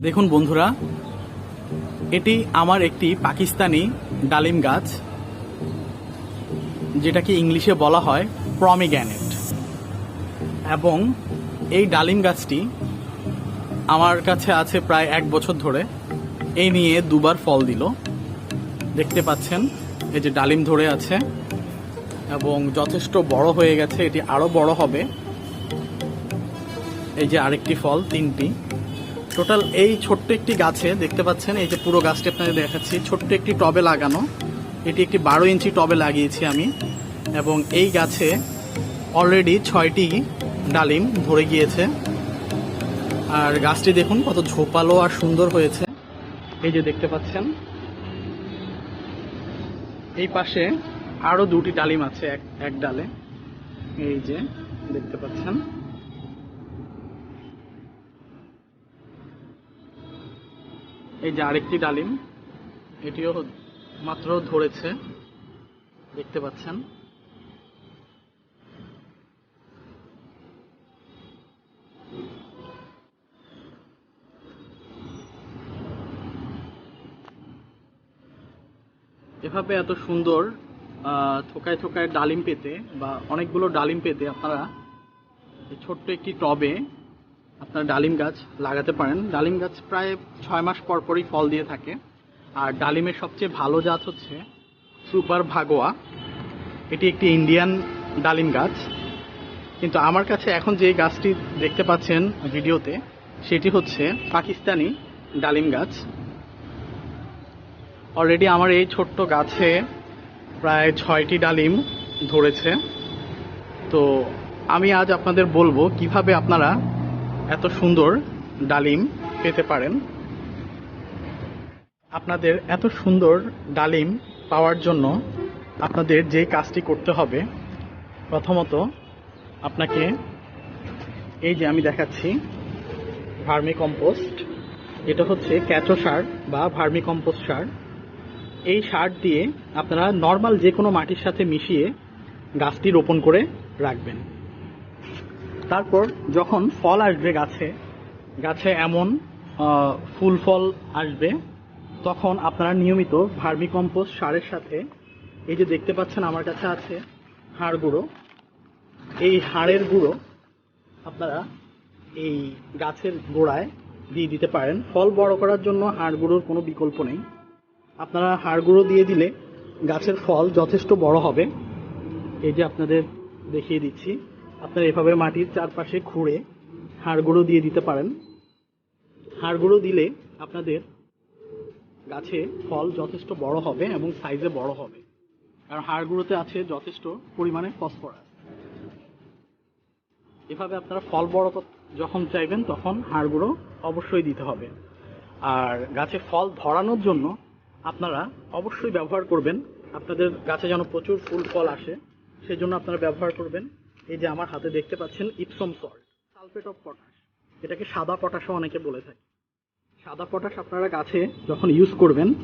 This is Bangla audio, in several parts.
দেখুন বন্ধুরা, এটি আমার একটি পাকিস্তানি ডালিম গাছ, যেটাকে ইংলিশে বলা হয় প্রমিগ্যানেট এবং এই ডালিম গাছটি আমার কাছে আছে প্রায় এক বছর ধরে। এই নিয়ে দুবার ফল দিল। দেখতে পাচ্ছেন, এই যে ডালিম ধরে আছে এবং যথেষ্ট বড় হয়ে গেছে। এটি আরও বড় হবে। এই যে আরেকটি ফল, তিনটি। টোটাল এই ছোট্ট একটি গাছে দেখতে পাচ্ছেন, এই যে পুরো গাছটি আপনাদের দেখাচ্ছি, ছোট্ট একটি টবে লাগানো। এটি একটি বারো ইঞ্চি টবে লাগিয়েছি আমি। এবং এই গাছে অলরেডি ছয়টি ডালিম ধরে গিয়েছে। আর গাছটি দেখুন, কত ঝোপালো আর সুন্দর হয়েছে। এই যে দেখতে পাচ্ছেন, এই পাশে আরও দুটি ডালিম আছে এক এক ডালে। এই যে দেখতে পাচ্ছেন এই যে আরেকটি ডালিম, এটিও মাত্র ধরেছে, দেখতে পাচ্ছেন। এভাবে এত সুন্দর থোকায় থোকায় ডালিম পেতে বা অনেকগুলো ডালিম পেতে আপনারা ছোট্ট একটি টবে আপনার ডালিম গাছ লাগাতে পারেন। ডালিম গাছ প্রায় ছয় মাস পর পরই ফল দিয়ে থাকে। আর ডালিমের সবচেয়ে ভালো জাত হচ্ছে সুপার ভাগোয়া। এটি একটি ইন্ডিয়ান ডালিম গাছ। কিন্তু আমার কাছে এখন যে গাছটি দেখতে পাচ্ছেন ভিডিওতে, সেটি হচ্ছে পাকিস্তানি ডালিম গাছ। অলরেডি আমার এই ছোট্ট গাছে প্রায় ছয়টি ডালিম ধরেছে। তো আমি আজ আপনাদের বলব কীভাবে আপনারা এত সুন্দর ডালিম পেতে পারেন। আপনাদের এত সুন্দর ডালিম পাওয়ার জন্য আপনাদের যে কাজটি করতে হবে, প্রথমত আপনাকে এই যে আমি দেখাচ্ছি ভার্মি কম্পোস্ট এটা হচ্ছে ক্যাচো সার বা ভার্মি কম্পোস্ট সার। এই সার দিয়ে আপনারা নর্মাল যে কোনো মাটির সাথে মিশিয়ে গাছটি রোপণ করে রাখবেন। তারপর যখন ফল আসবে গাছে গাছে এমন ফুল ফল আসবে, তখন আপনারা নিয়মিত ভার্মি কম্পোস্ট সারের সাথে, এই যে দেখতে পাচ্ছেন আমার কাছে আছে হাড় গুঁড়ো। এই হাড়ের গুঁড়ো আপনারা এই গাছের গোড়ায় দিয়ে দিতে পারেন। ফল বড় করার জন্য হাড় গুঁড়োর কোনো বিকল্প নেই। আপনারা হাড় গুঁড়ো দিয়ে দিলে গাছের ফল যথেষ্ট বড় হবে। এই যে আপনাদের দেখিয়ে দিচ্ছি। আপনারা এভাবে মাটির চারপাশে খুঁড়ে হাড়গুঁড়ো দিয়ে দিতে পারেন। হাড়গুঁড়ো দিলে আপনাদের গাছে ফল যথেষ্ট বড় হবে এবং সাইজে বড় হবে। কারণ হাড়গুঁড়োতে আছে যথেষ্ট পরিমাণে ফসফরাস এভাবে আপনারা ফল বড় যখন চাইবেন তখন হাড়গুঁড়ো অবশ্যই দিতে হবে। আর গাছে ফল ধরানোর জন্য আপনারা অবশ্যই ব্যবহার করবেন। আপনাদের গাছে যেন প্রচুর ফুল ফল আসে, সেজন্য আপনারা ব্যবহার করবেন। এই যে আমার হাতে দেখতে পাচ্ছেন Epsom salt, sulphate of potash. এটাকে সাদা পটাশও অনেকে বলে থাকে। সাদা পটাশ আপনারা গাছে যখন ইউজ করবেন,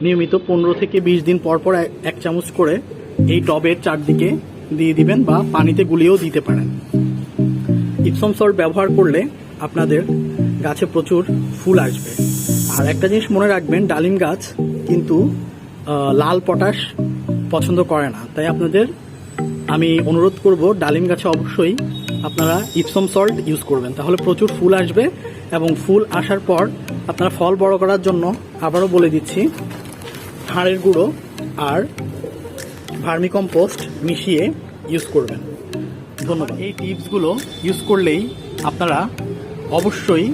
নিয়মিত পনেরো থেকে বিশ দিন পর পর এক- চামচ করে এই টবের চারদিকে দিয়ে দিবেন বা পানিতে গুলিয়েও দিতে পারেন। ইপসম সল্ট ব্যবহার করলে আপনাদের গাছে প্রচুর ফুল আসবে। আর একটা জিনিস মনে রাখবেন, ডালিম গাছ কিন্তু লাল পটাশ পছন্দ করে না। তাই আপনাদের আমি অনুরোধ করব, ডালিম গাছে অবশ্যই আপনারা ইপসম সল্ট ইউজ করবেন। তাহলে প্রচুর ফুল আসবে এবং ফুল আসার পর আপনারা ফল বড় করার জন্য আবারও বলে দিচ্ছি, হাড়ের গুঁড়ো আর ভার্মিকম্পোস্ট মিশিয়ে ইউজ করবেন। ধন্যবাদ। এই টিপসগুলো ইউজ করলেই আপনারা অবশ্যই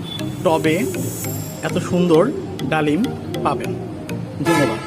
টবে এত সুন্দর ডালিম পাবেন। ধন্যবাদ।